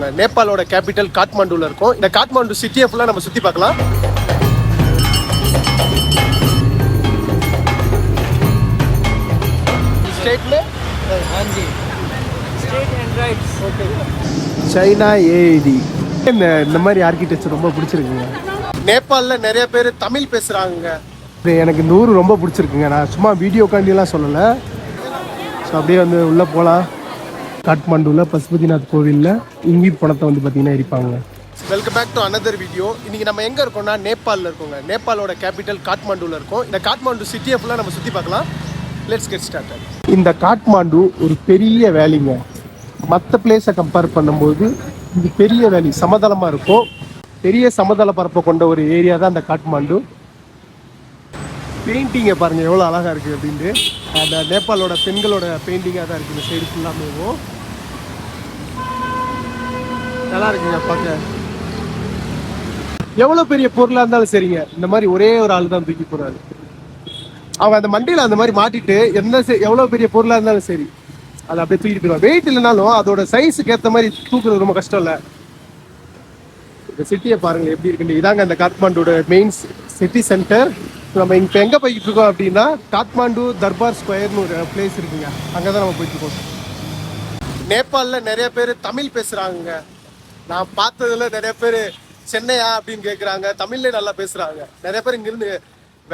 சொல்லுவாங்க நேபாளோட கேபிட்டல் காட்மாண்டுல இருக்கும். இந்த காட்மாண்டு சிட்டியை ஃபுல்லாக நம்ம சுற்றி பார்க்கலாம். ஸ்டேட்ல ஹாஞ்சி ஸ்டேட் சைனா ஏஐடி இந்த இந்த மாதிரி ஆர்கிடெக்சர் ரொம்ப பிடிச்சிருக்குங்க. நேபாளில் நிறைய பேர் தமிழ் பேசுகிறாங்க எனக்கு இந்த நூறு ரொம்ப பிடிச்சிருக்குங்க. நான் சும்மா வீடியோ காண்டிலாம் சொல்லலை. ஸோ அப்படியே வந்து உள்ளே போகலாம் காட்மாண்டுவில் பசுபதிநாத் கோவிலில் இங்கீத் பணத்தை வந்து பார்த்தீங்கன்னா எரிப்பாங்க welcome back to another video இன்னைக்கு நம்ம எங்கே இருக்கோம்னா நேபாளில் இருக்கோங்க. நேபாளோட கேபிட்டல் காட்மாண்டுவில் இருக்கோம். இந்த காட்மாண்டு சிட்டியை ஃபுல்லாக நம்ம சுற்றி பார்க்கலாம். லெட்ஸ் கெட் ஸ்டார்ட் இந்த காட்மாண்டு ஒரு பெரிய வேலிங்க. மற்ற பிளேஸை கம்பேர் பண்ணும்போது இது பெரிய வேலி சமதளமாக இருக்கும். பெரிய சமதள பரப்பை கொண்ட ஒரு ஏரியா தான் இந்த காட்மாண்டு. பெயிண்டிங்கை பாருங்கள் எவ்வளோ அழகாக இருக்குது அப்படின்ட்டு. அந்த நேபாளோட பெண்களோட பெயிண்டிங்காக தான் இருக்குது இந்த சைடு ஃபுல்லாமேவும் நல்லா இருக்குங்க பார்க்க. எவ்வளோ பெரிய பொருளாக இருந்தாலும் சரிங்க. இந்த மாதிரி ஒரே ஒரு ஆள் தான் தூக்கி போகிறாரு அவங்க அந்த மண்டியில் அந்த மாதிரி மாட்டிட்டு எந்த செ- எவ்வளோ பெரிய பொருளாக இருந்தாலும் சரி அதை அப்படியே தூக்கிட்டு போயிடுவாங்க வெயிட் இல்லைனாலும் அதோட சைஸுக்கு ஏற்ற மாதிரி தூக்குறது ரொம்ப கஷ்டம் இல்லை. இந்த சிட்டியை பாருங்க எப்படி இருக்குன்னு. இதாங்க அந்த காத்மாண்டோட மெயின் சிட்டி சென்டர் நம்ம இப்போ எங்கே போய்கிட்டு இருக்கோம் அப்படின்னா காத்மாண்டு தர்பார் ஸ்கொயர்னு ஒரு பிளேஸ் இருக்குங்க. அங்கே தான் நம்ம போயிட்டு இருக்கோம். நேபாளில் நிறைய பேர் தமிழ் பேசுகிறாங்க நான் பார்த்ததுல நிறைய பேர் சென்னையா? அப்படின்னு கேட்குறாங்க தமிழ்லேயே நல்லா பேசுகிறாங்க நிறைய பேர் இங்கிருந்து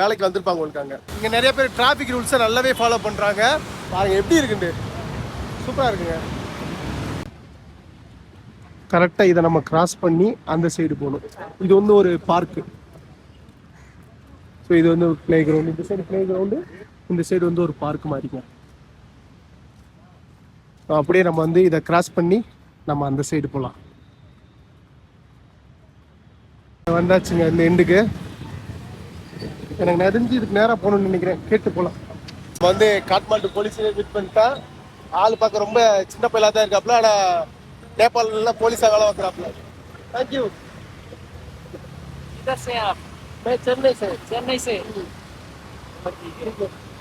வேலைக்கு வந்திருப்பாங்க இருக்காங்க. இங்கே நிறைய பேர் டிராஃபிக் ரூல்ஸை நல்லாவே ஃபாலோ பண்ணுறாங்க பாருங்க எப்படி இருக்குண்டு சூப்பராக இருக்குங்க. கரெக்டாக இதை நம்ம கிராஸ் பண்ணி அந்த சைடு போகணும். இது வந்து ஒரு பார்க்கு ஸோ இது வந்து ஒரு ப்ளே கிரவுண்டு இந்த சைடு ப்ளே கிரவுண்டு இந்த சைடு வந்து ஒரு பார்க் மாதிரிங்க அப்படியே நம்ம வந்து இதை கிராஸ் பண்ணி நம்ம அந்த சைடு போகலாம். வந்தாச்சுங்க இந்த எண்டுக்கு எனக்கு நெருஞ்சி இதுக்கு நேராக போகணும்னு நினைக்கிறேன். கேட்டு போகலாம். நம்ம வந்து காட்மாண்டு போலீஸ் மீட் பண்ணிட்டா ஆள் பார்க்க ரொம்ப சின்ன பையலாக தான் இருக்காப்புல ஆனால் நேபாளில் போலீஸாக வேலை வைக்கிறாப்புல தேங்க்யூ किधर से हैं आप मैं चेन्नई से चेन्नई से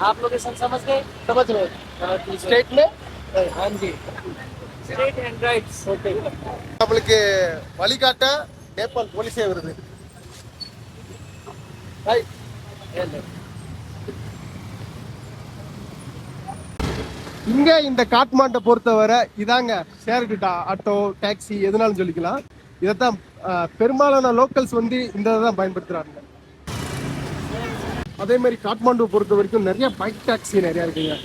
आप लोकेशन समझ गए समझ रहे हाँ, ठीक है। स्टेट में हाँ जी स्ट्रेट एंड राइट ओके நம்மளுக்கு வழிகாட்ட நேபாள் போலீஸே வருது Right. இங்க இந்த காட்மாண்டை பொறுத்தவரை இதாங்க ஷேர்டு ஆட்டோ டாக்ஸி எதுனாலும் சொல்லிக்கலாம். இதைத்தான் பெரும்பாலான லோக்கல்ஸ் வந்து இந்த இதை தான் பயன்படுத்துறாங்க. அதே மாதிரி காட்மாண்டு பொறுத்த வரைக்கும் நிறைய பைக் டாக்ஸி நிறைய இருக்குங்க.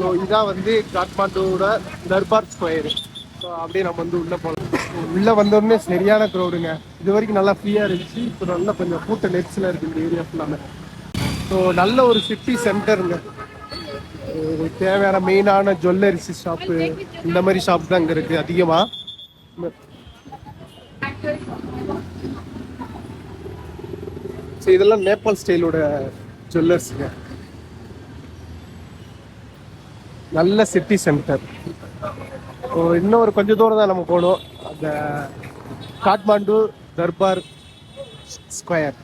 ஸோ இதான் வந்து காட்மாண்டோட தர்பார் ஸ்கொயர் ஸோ அப்படியே நம்ம வந்து உள்ளே போகலாம் உள்ளே வந்தோடனே சரியான க்ரௌடுங்க இது வரைக்கும் நல்லா ஃப்ரீயாக இருந்துச்சு. இப்போ நல்லா கொஞ்சம் கூட்ட நெரிசலாக இருக்குது இந்த ஏரியா ஃபுல்லாமே ஸோ நல்ல ஒரு சிட்டி சென்டருங்க உங்களுக்கு தேவையான மெயினான ஜுவல்லரிஸ் ஷாப்பு இந்த மாதிரி ஷாப் தான் இங்கே இருக்குது அதிகமாக ஸோ இதெல்லாம் நேபாள் ஸ்டைலோட ஜுவல்லர்ஸுங்க நல்ல சிட்டி சென்டர் இன்னும் ஒரு கொஞ்சம் தூரம் தான் நம்ம போகணும். அந்த காட்மாண்டு தர்பார் ஸ்கொயர்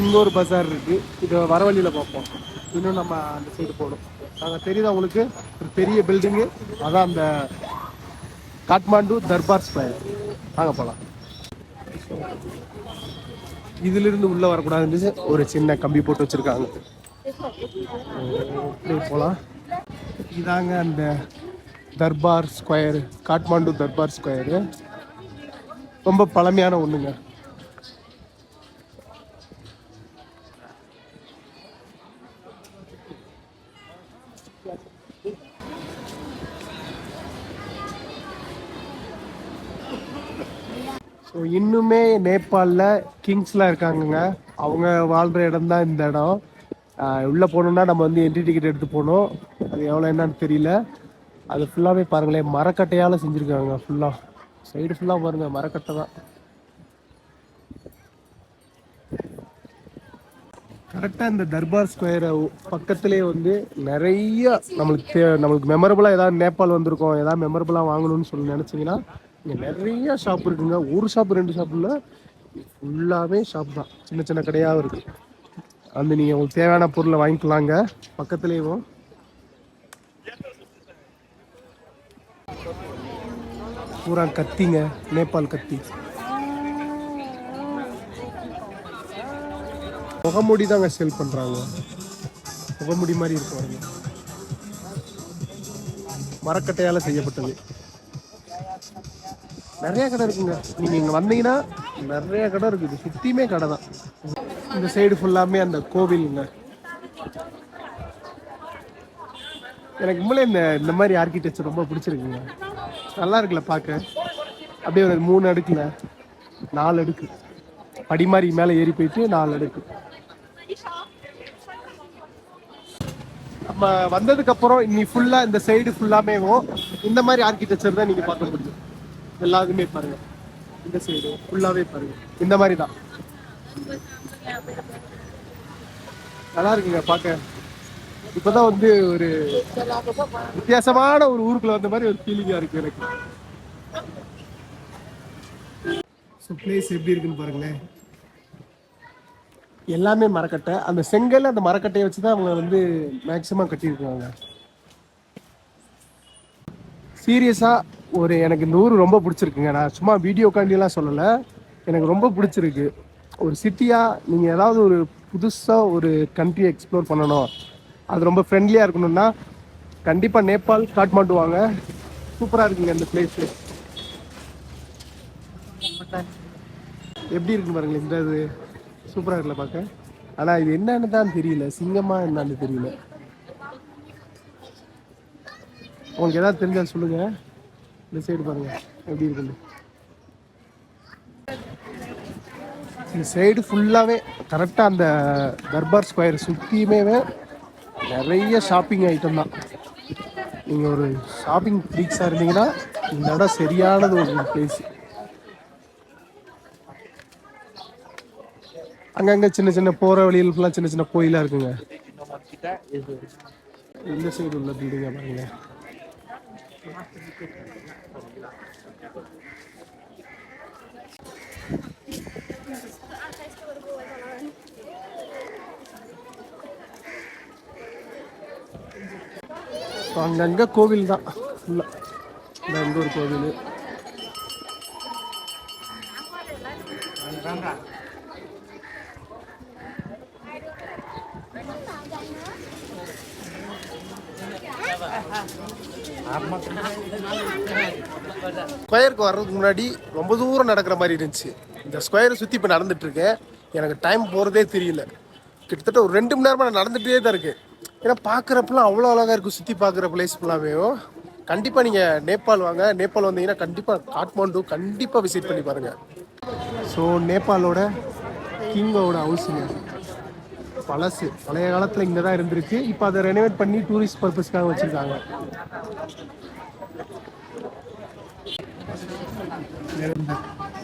இன்னொரு ஒரு பஜார் இருக்கு. இது வர பார்ப்போம். இன்னும் நம்ம அந்த சைடு போகணும். நாங்கள் தெரியுதா உங்களுக்கு? ஒரு பெரிய பில்டிங்கு அதான் அந்த காட்மாண்டு தர்பார் ஸ்கொயர் வாங்க போகலாம் இதிலிருந்து உள்ளே உள்ள வரக்கூடாதுன்னு ஒரு சின்ன கம்பி போட்டு வச்சிருக்காங்க. இப்படி இதாங்க அந்த தர்பார் ஸ்கொயர் காட்மாண்டு தர்பார் ஸ்கொயரு ரொம்ப பழமையான ஒண்ணுங்க. ஸோ இன்னுமே நேபாளில் கிங்ஸ்லாம் இருக்காங்கங்க. அவங்க வாழ்கிற இடம் தான் இந்த இடம். உள்ளே போகணுன்னா நம்ம வந்து என்ட்ரி டிக்கெட் எடுத்து போகணும். அது எவ்வளோ என்னன்னு தெரியல. அது ஃபுல்லாகவே பாருங்களேன் மரக்கட்டையால் செஞ்சுருக்காங்க ஃபுல்லாக சைடு ஃபுல்லாக பாருங்கள் மரக்கட்டை தான். கரெக்டாக இந்த தர்பார் ஸ்கொயரை பக்கத்துலேயே வந்து நிறைய நம்மளுக்கு தே- நம்மளுக்கு மெமரபுளாக ஏதாவது நேபாள் வந்திருக்கோம் ஏதாவது மெமரபுளாக வாங்கணும்னு சொல்லி நினச்சிங்கன்னா இங்கே நிறைய ஷாப் இருக்குங்க. ஒரு ஷாப் ரெண்டு ஷாப்பில் ஃபுல்லாகவே ஷாப் தான். சின்ன சின்ன கடையாகவும் இருக்குது அந்த நீங்கள் உங்களுக்கு தேவையான பொருளை வாங்கிக்கலாங்க. பக்கத்துலேயும். பூரா கத்திங்க. நேபாள் கத்தி. முகமுடி தாங்க சேல் பண்ணுறாங்க முகமூடி மாதிரி இருக்கும் மரக்கட்டையால் செய்யப்பட்டது. நிறைய கடை இருக்குங்க. நீங்கள் இங்கே வந்தீங்கன்னா நிறைய கடை இருக்குது. சுற்றியுமே கடை தான். இந்த சைடு ஃபுல்லாமே அந்த கோவிலுங்க. எனக்கு உண்மையிலே இந்த இந்த மாதிரி ஆர்கிடெக்சர் ரொம்ப பிடிச்சிருக்குங்க. நல்லா இருக்குல்ல பார்க்க. அப்படியே ஒரு மூணு அடுக்குல நாலு அடுக்கு. படி மாதிரி மேலே ஏறி போயிட்டு நாலு அடுக்கு. நம்ம வந்ததுக்கப்புறம் இன்னி ஃபுல்லாக இந்த சைடு ஃபுல்லாமேவும் இந்த மாதிரி ஆர்கிடெக்சர் தான் நீங்கள் பார்க்க முடியும். எல்லாருமே பாருங்க. இந்த சைடு ஃபுல்லாவே பாருங்க. இந்த மாதிரி தான். நல்லா இருக்குங்க பார்க்க. இப்பதான் வந்து ஒரு வித்தியாசமான ஒரு ஊருக்குள்ள வந்த மாதிரி ஒரு ஃபீலிங்கா இருக்கு எனக்கு. ஸோ பிளேஸ் எப்படி இருக்குன்னு பாருங்களேன். எல்லாமே மரக்கட்டை. அந்த செங்கல் அந்த மரக்கட்டையை வச்சு தான் அவங்க வந்து மேக்சிமம் கட்டியிருக்காங்க சீரியஸாக ஒரு எனக்கு இந்த ஊர் ரொம்ப பிடிச்சிருக்குங்க. நான் சும்மா வீடியோக்காண்டியெல்லாம் சொல்லலை. எனக்கு ரொம்ப பிடிச்சிருக்கு. ஒரு சிட்டியாக நீங்கள் ஏதாவது ஒரு புதுசாக ஒரு கண்ட்ரி எக்ஸ்ப்ளோர் பண்ணணும். அது ரொம்ப ஃப்ரெண்ட்லியாக இருக்கணும்னா கண்டிப்பாக நேபாள் காட்மாண்டு வாங்க. சூப்பராக இருக்குங்க இந்த பிளேஸு எப்படி இருக்கு பாருங்களேன் இந்த இது. சூப்பராக இருக்குல்ல பார்க்க. ஆனால் இது என்னன்னு தான் தெரியல. சிங்கமாக என்னான்னு தெரியல. உங்களுக்கு ஏதாவது தெரிஞ்சால் சொல்லுங்கள் இந்த சைடு பாருங்க. எப்படி இருக்குன்னு. இந்த சைடு ஃபுல்லாகவே கரெக்டாக அந்த தர்பார் ஸ்கொயர் சுற்றியுமே நிறைய ஷாப்பிங் ஐட்டம் தான். நீங்கள் ஒரு ஷாப்பிங் ஃப்ரீக்ஸாக இருந்தீங்கன்னா இந்த இடம் சரியானது ஒரு பிளேஸ் அங்கங்கே சின்ன சின்ன போகிற வழியில் ஃபுல்லாக சின்ன சின்ன கோயிலாக இருக்குங்க. இந்த சைடு உள்ள பில்டிங்காக பாருங்க. So, அங்கங்க கோவில் தான் ஃபுல்லா இந்த ஒரு கோவில் ஸ்கொயருக்கு வர்றதுக்கு முன்னாடி ரொம்ப தூரம் நடக்கிற மாதிரி இருந்துச்சு. இந்த ஸ்கொயரை சுற்றி இப்போ நடந்துட்டுருக்கேன் எனக்கு டைம் போகிறதே தெரியல. கிட்டத்தட்ட ஒரு ரெண்டு மணி நேரமாக நான் நடந்துகிட்டே தான் இருக்குது ஏன்னா பார்க்குறப்பெல்லாம் அவ்வளோ அழகாக இருக்கும். சுற்றி பார்க்குற பிளேஸ் ஃபுல்லாகவே கண்டிப்பாக நீங்கள் நேபாள் வாங்க. நேபாள் வந்தீங்கன்னா கண்டிப்பாக காட்மாண்டு கண்டிப்பாக விசிட் பண்ணி பாருங்கள் ஸோ நேபாளோட கிங்கோட ஹவுஸுங்க பழசு. பழைய காலத்தில் இங்கே தான் இருந்திருக்கு. இப்போ அதை ரெனோவேட் பண்ணி டூரிஸ்ட் பர்பஸ்க்காக வச்சுருக்காங்க.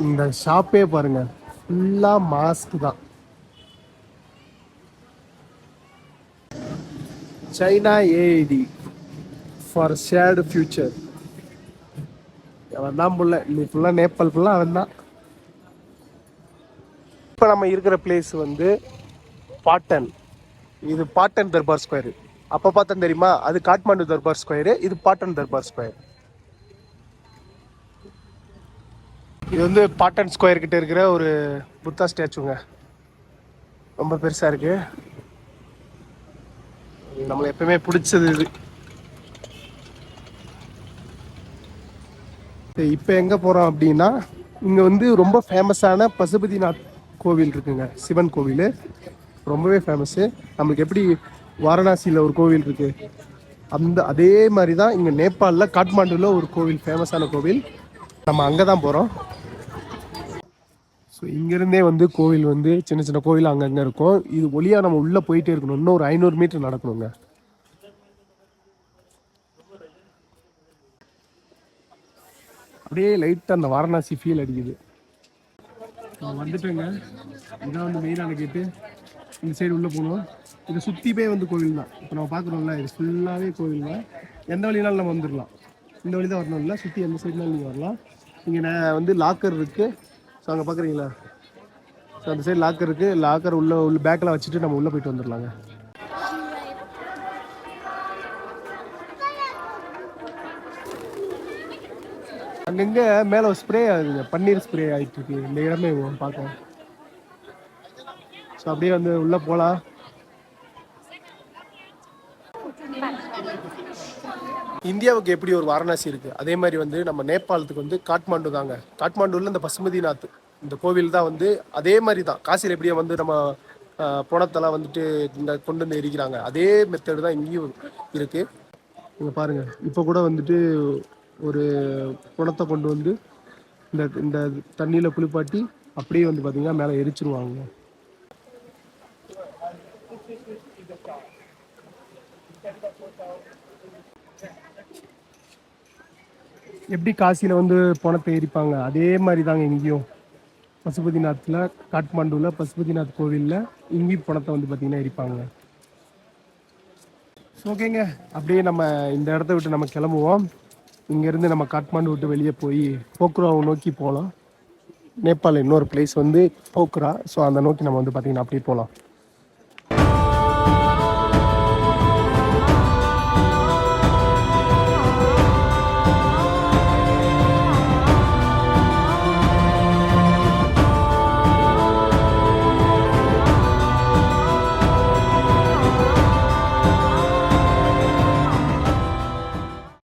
இந்த ஷாப்பே பாருங்க. ஃபுல்லாக மாஸ்க் தான். China aid for shared future அவன் தான் புள்ள. நீ ஃபுல்லாக நேபாள் ஃபுல்லாக அவன் தான் இப்போ நம்ம இருக்கிற பிளேஸ் வந்து பாட்டன் இது பாட்டன் தர்பார் ஸ்கொயர் அப்போ பார்த்தேன் தெரியுமா? அது காட்மாண்டு தர்பார் ஸ்கொயரு இது பாட்டன் தர்பார் ஸ்கொயர் இது வந்து பாட்டன் ஸ்கொயர் கிட்ட இருக்கிற ஒரு புத்தா ஸ்டாச்சுங்க ரொம்ப பெருசாக இருக்கு. நம்மளை எப்பவுமே பிடிச்சது இது. இப்போ எங்கே போகிறோம் அப்படின்னா இங்கே வந்து ரொம்ப ஃபேமஸான பசுபதிநாத் கோவில் இருக்குங்க. சிவன் கோவில். ரொம்பவே ஃபேமஸ்ஸு நம்மளுக்கு எப்படி வாரணாசியில் ஒரு கோவில் இருக்குது அந்த அதே மாதிரி தான் இங்கே நேபாளில் காட்மாண்டுல ஒரு கோவில் ஃபேமஸான கோவில். நம்ம அங்கே தான் போகிறோம் ஸோ இங்கேருந்தே வந்து கோவில் வந்து சின்ன சின்ன கோவில் அங்கங்கே இருக்கும். இது ஒளியாக நம்ம உள்ளே போயிட்டே இருக்கணும். இன்னும் ஒரு ஐநூறு மீட்டர் நடக்கணுங்க. அப்படியே லைட்டாக அந்த வாரணாசி ஃபீல் அடிக்குது. வந்துட்டுங்க வந்துட்டேங்க. இதான் வந்து மெயினான கேட்டு இந்த சைடு உள்ளே போகணும் இதை சுற்றிப்பே வந்து கோவில் தான். இப்போ நம்ம பார்க்குறோம்ல இது ஃபுல்லாகவே கோவில் தான். எந்த வழினாலும் நம்ம வந்துடலாம் இந்த வழி தான் வரணும் இல்லை சுற்றி எந்த சைடுனாலும் நீங்கள் வரலாம். இங்கே நான் வந்து லாக்கர் இருக்குது ஸோ அங்கே பார்க்குறீங்களா ஸோ அந்த சைடு லாக்கர் இருக்குது லாக்கர் உள்ளே உள்ள பேக்கில் வச்சுட்டு நம்ம உள்ளே போயிட்டு வந்துடலாங்க அங்கங்கே மேலே ஒரு ஸ்ப்ரே ஆகுதுங்க. பன்னீர் ஸ்ப்ரே ஆகிட்டு இருக்கு. இந்த இடமே பார்க்கலாம். அப்படியே வந்து உள்ள போகலாம் இந்தியாவுக்கு எப்படி ஒரு வாரணாசி இருக்கு? அதே மாதிரி வந்து நம்ம நேபாளத்துக்கு வந்து காட்மாண்டு தாங்க. காட்மாண்டுல இந்த பசுமதிநாத் இந்த கோவில் தான் வந்து அதே மாதிரி தான். காசியில் எப்படியே வந்து நம்ம புணத்தெல்லாம் வந்துட்டு இந்த கொண்டு வந்து எரிக்கிறாங்க. அதே மெத்தடு தான் இங்கேயும் இருக்கு. இங்கே பாருங்க. இப்போ கூட வந்துட்டு ஒரு புணத்தை கொண்டு வந்து இந்த இந்த தண்ணியில் குளிப்பாட்டி அப்படியே வந்து பார்த்தீங்கன்னா மேலே எரிச்சிருவாங்க. எப்படி காசியில் வந்து பணத்தை எரிப்பாங்க அதே மாதிரி தாங்க இங்கேயும் பசுபதிநாத்தில் காட்மாண்டுவில் பசுபதிநாத் கோவிலில் இங்கேயும் பணத்தை வந்து பார்த்திங்கன்னா எரிப்பாங்க. ஓகேங்க. அப்படியே நம்ம இந்த இடத்த விட்டு நம்ம கிளம்புவோம். இங்கேருந்து நம்ம காட்மாண்டு விட்டு வெளியே போய் போக்ராவை நோக்கி போகலாம் நேபாளில் இன்னொரு பிளேஸ் வந்து போக்ரா ஸோ அந்த நோக்கி நம்ம வந்து பார்த்திங்கன்னா அப்படியே போகலாம்